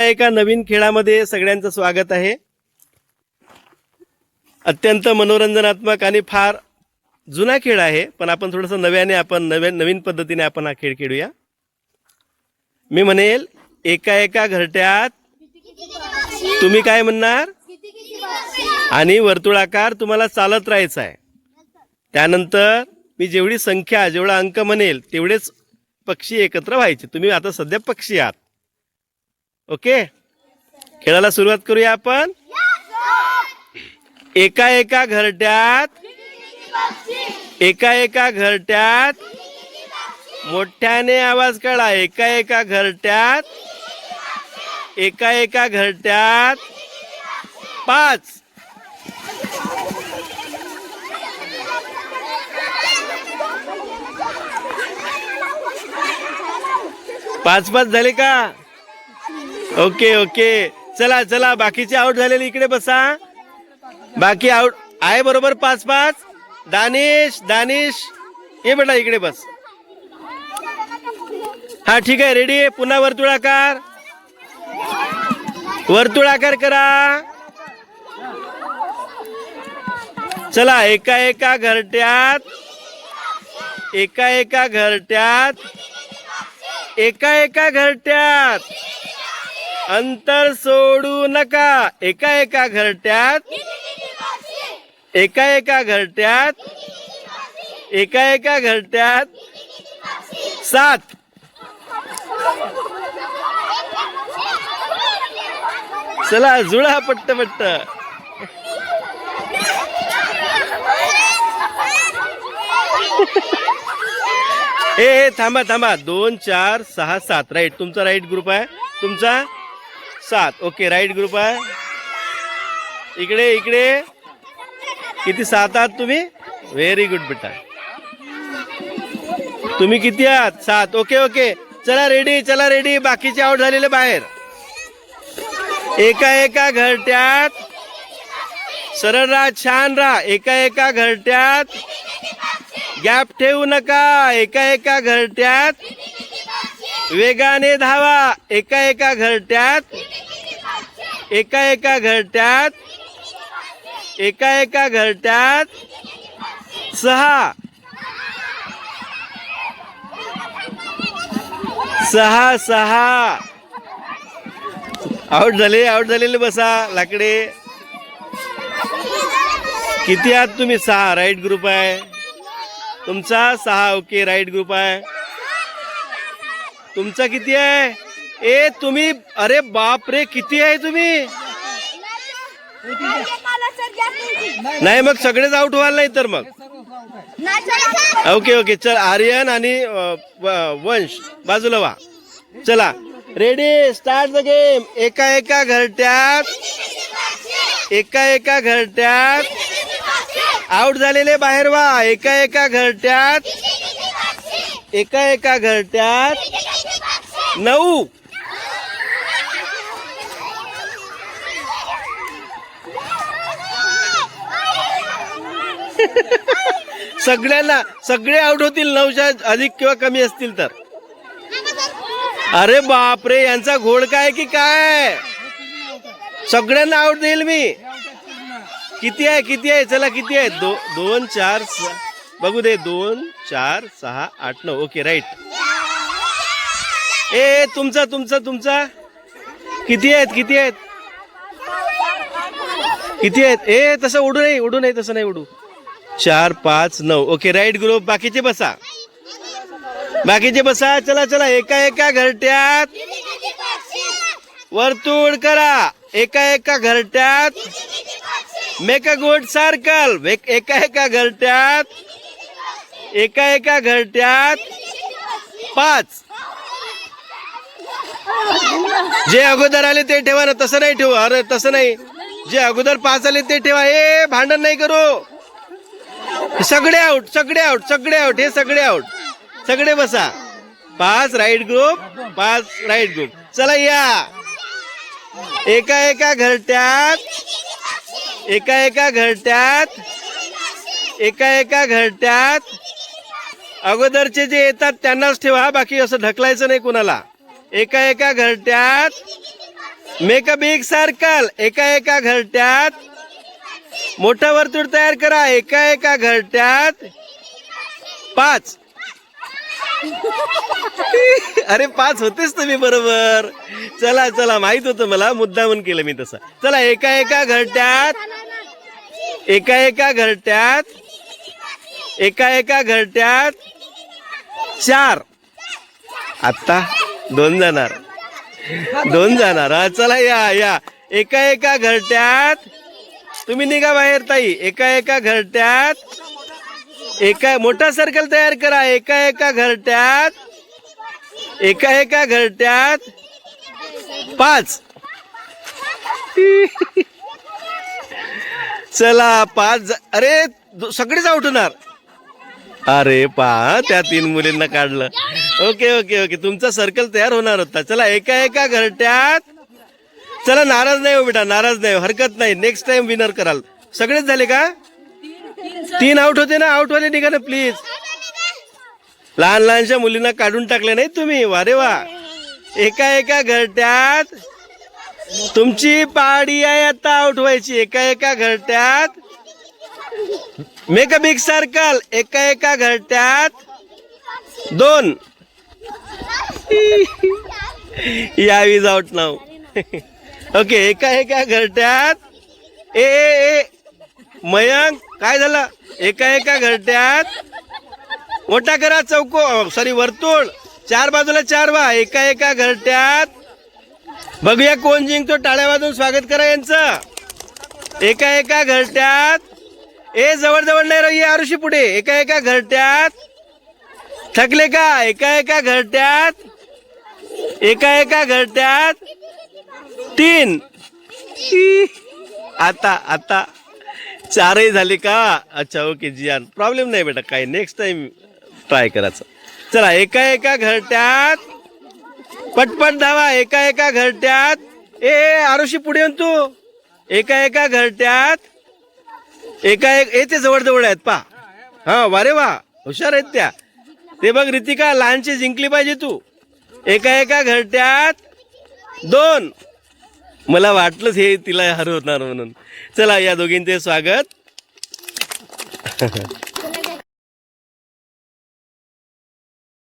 एका नवीन खेळामध्ये सगळ्यांचं स्वागत आहे. अत्यंत मनोरंजनात्मक आणि फार जुना खेळ आहे पण आपण थोडंसं नव्याने आपण नव्या नवीन पद्धतीने आपण हा खेळ खेळूया. मी म्हणेल एका एका घरट्यात तुम्ही काय म्हणणार? आणि वर्तुळाकार तुम्हाला चालत राहायचा आहे त्यानंतर मी जेवढी संख्या जेवढा अंक म्हणेल तेवढेच पक्षी एकत्र व्हायचे. तुम्ही आता सध्या पक्षी आहात. ओके? खेळाला सुरुवात करूया आपण. एका एका घरट्यात एका एका घरट्यात मोठ्याने आवाज काढा. एका एका घरट्यात एका एका घरट्यात पाच. पाच पाच झाले का? Okay okay. चला चला बाकीचे आउट झालेले इकडे बसा. बाकी आउट आहे बरोबर पाच पाच. दानिश दानिश. ये बेटा इकडे बस. हा ठीक आहे रेडी आहे पुन्हा वर्तुळाकार. वर्तुळाकार करा. चला एका एका घरट्यात. एका एका घरट्यात. एका एका घरट्यात. अंतर सोडू नका. एका एका घरट्यात एका एका घरट्यात एका एका घरट्यात सात. चला जुळा पट्ट पट्ट ए थांबा थांबा. दोन चार सहा सात. राईट तुमचा राईट ग्रुप आहे. तुमचा? सात. ओके राईट ग्रुप आहे. इकडे इकडे. किती सात आहात तुम्ही? व्हेरी गुड बेटा. तुम्ही किती आहात? सात. Okay okay. चला रेडी चला रेडी बाकीचे आउट झालेले बाहेर. एका एका घरट्यात. सरळ राहा छान राहा. एका एका घरट्यात. गॅप ठेवू नका. एका एका घरट्यात. वेगाने धावा. एका एका घरट्यात. एका एका घरट्यात एका एका घरट्यात सहा. सहा सहा. आउट झाले आउट झालेले बसा लाकडे. किती आहात तुम्ही? सहा राईट ग्रुप आहे. तुमचा सहा ओके राईट ग्रुप आहे. तुमचा किती आहे? ए तुम्ही अरे बाप रे किती आहे तुम्ही? नाही मग सगळेच आउट व्हाल नाही तर मग. ओके ओके चल आर्यन आणि वंश बाजूला वा चला. रेडी स्टार्ट द गेम एका एका घरट्यात. एका एका घरट्यात. आउट झालेले बाहेर वा एका एका घरट्यात. एका एका घरट्यात. नऊ. सगळ्यांना सगळे आउट होतील नऊच्या अधिक किंवा कमी असतील तर. अरे बापरे यांचा घोड काय की काय? सगळ्यांना आउट देईल मी. किती आहे किती आहे? चला किती आहे? दो दोन चार बघू दे. दोन चार सहा आठ नऊ. Okay right. ए ए, तुमचा तुमचा तुमचा. किती आहेत किती आहेत? किती आहेत? ए तसं उडू नाही उडू नाही तसं नाही उडू. चार पाच नऊ. ओके राईट ग्रुप बाकीचे बसा. बाकीचे बसा. चला चला. एका एका घरट्यात वर्तुळ करा. एका एका घरट्यात मेक अ गुड सर्कल एका एका घरट्यात एका एका घरट्यात पाच. जे अगोदर आले ते ठेवा ना. तसं नाही ठेवू. अरे तसं नाही. जे अगोदर पाच आले ते ठेवा. हे भांडण नाही करू. सगळे आउट सगळे आउट सगळे आउट हे सगळे आउट सगळे बसा. पाच राईट ग्रुप पाच राईट ग्रुप चला या. एका एका घरट्यात एका एका घरट्यात एका एका घरट्यात अगोदरचे जे येतात त्यांनाच ठेवा बाकी असं ढकलायचं नाही कुणाला. एका एका घरट्यात मेक अ बिग सर्कल एका एका घरट्यात मोठं वर्तुळ तयार करा. एका एका घरट्यात पाच. अरे पाच होतेच तुम्ही बरोबर. चला चला माहीत होतं मला. मुद्दामून केलं मी तसं. चला एका एका घरट्यात एका एका घरट्यात एका एका घरट्यात चार. आत्ता दोन जाणार. दोन जाणार. चला या या. एका एका घरट्यात तुम्ही निघा बाहेर ताई. एका एका घरट्यात एका मोठा सर्कल तयार करा. एका एका घरट्यात एका एका घरट्यात पाच. चला पाच ज- अरे सगळेच आउट होणार अरे पा त्या तीन मुलींना काढलं. Okay okay okay. तुमचा सर्कल तयार होणार होता. चला एका एका घरट्यात चला नाराज नाही हो बेटा नाराज नाही हो, हरकत नाही. नेक्स्ट टाइम विनर कराल. सगळेच झाले का? तीन आउट होते ना आउट वाले निघा ना प्लीज लहान लहानशा मुलींना काढून टाकले नाही तुम्ही. वारे वा. एका एका घरट्यात तुमची पाडी आहे आता आउट व्हायची. एका एका घरट्यात मेक अ बिग सर्कल एका एका घरट्यात दोन. या इज आउट नाव. ओके एका एका घरट्यात. ए ए मयंक काय झालं? एका एका घरट्यात. मोठा करा चौको सॉरी वर्तुळ. चार बाजूला चार वा एका एका घरट्यात. बघूया कोण जिंकतो टाळ्या वाजून स्वागत करा यांचं. एका एका घरट्यात. ए जवळजवळ नाही रही आरुषी पुढे. एका एका घरट्यात. थकले का? एका एका घरट्यात. एका एका घरट्यात. तीन. आता आता. चारही झाले का? अच्छा ओके जियान. प्रॉब्लेम नाही बेटा काही. नेक्स्ट टाइम ट्राय करायचं. चला एका एका घरट्यात. पटपट धावा एका एका घरट्यात. ए आरुषी पुढे येऊन तू. एका एका घरट्यात. एका एक ए ते जवळ जवळ आहेत पा. हा वारे वा. हुशार आहेत त्या. ते बघ रितिका लहानची जिंकली पाहिजे तू. एका एका घरट्यात. दोन. मला वाटलंच हे तिला हरवणार म्हणून. चला या दोघींचे स्वागत.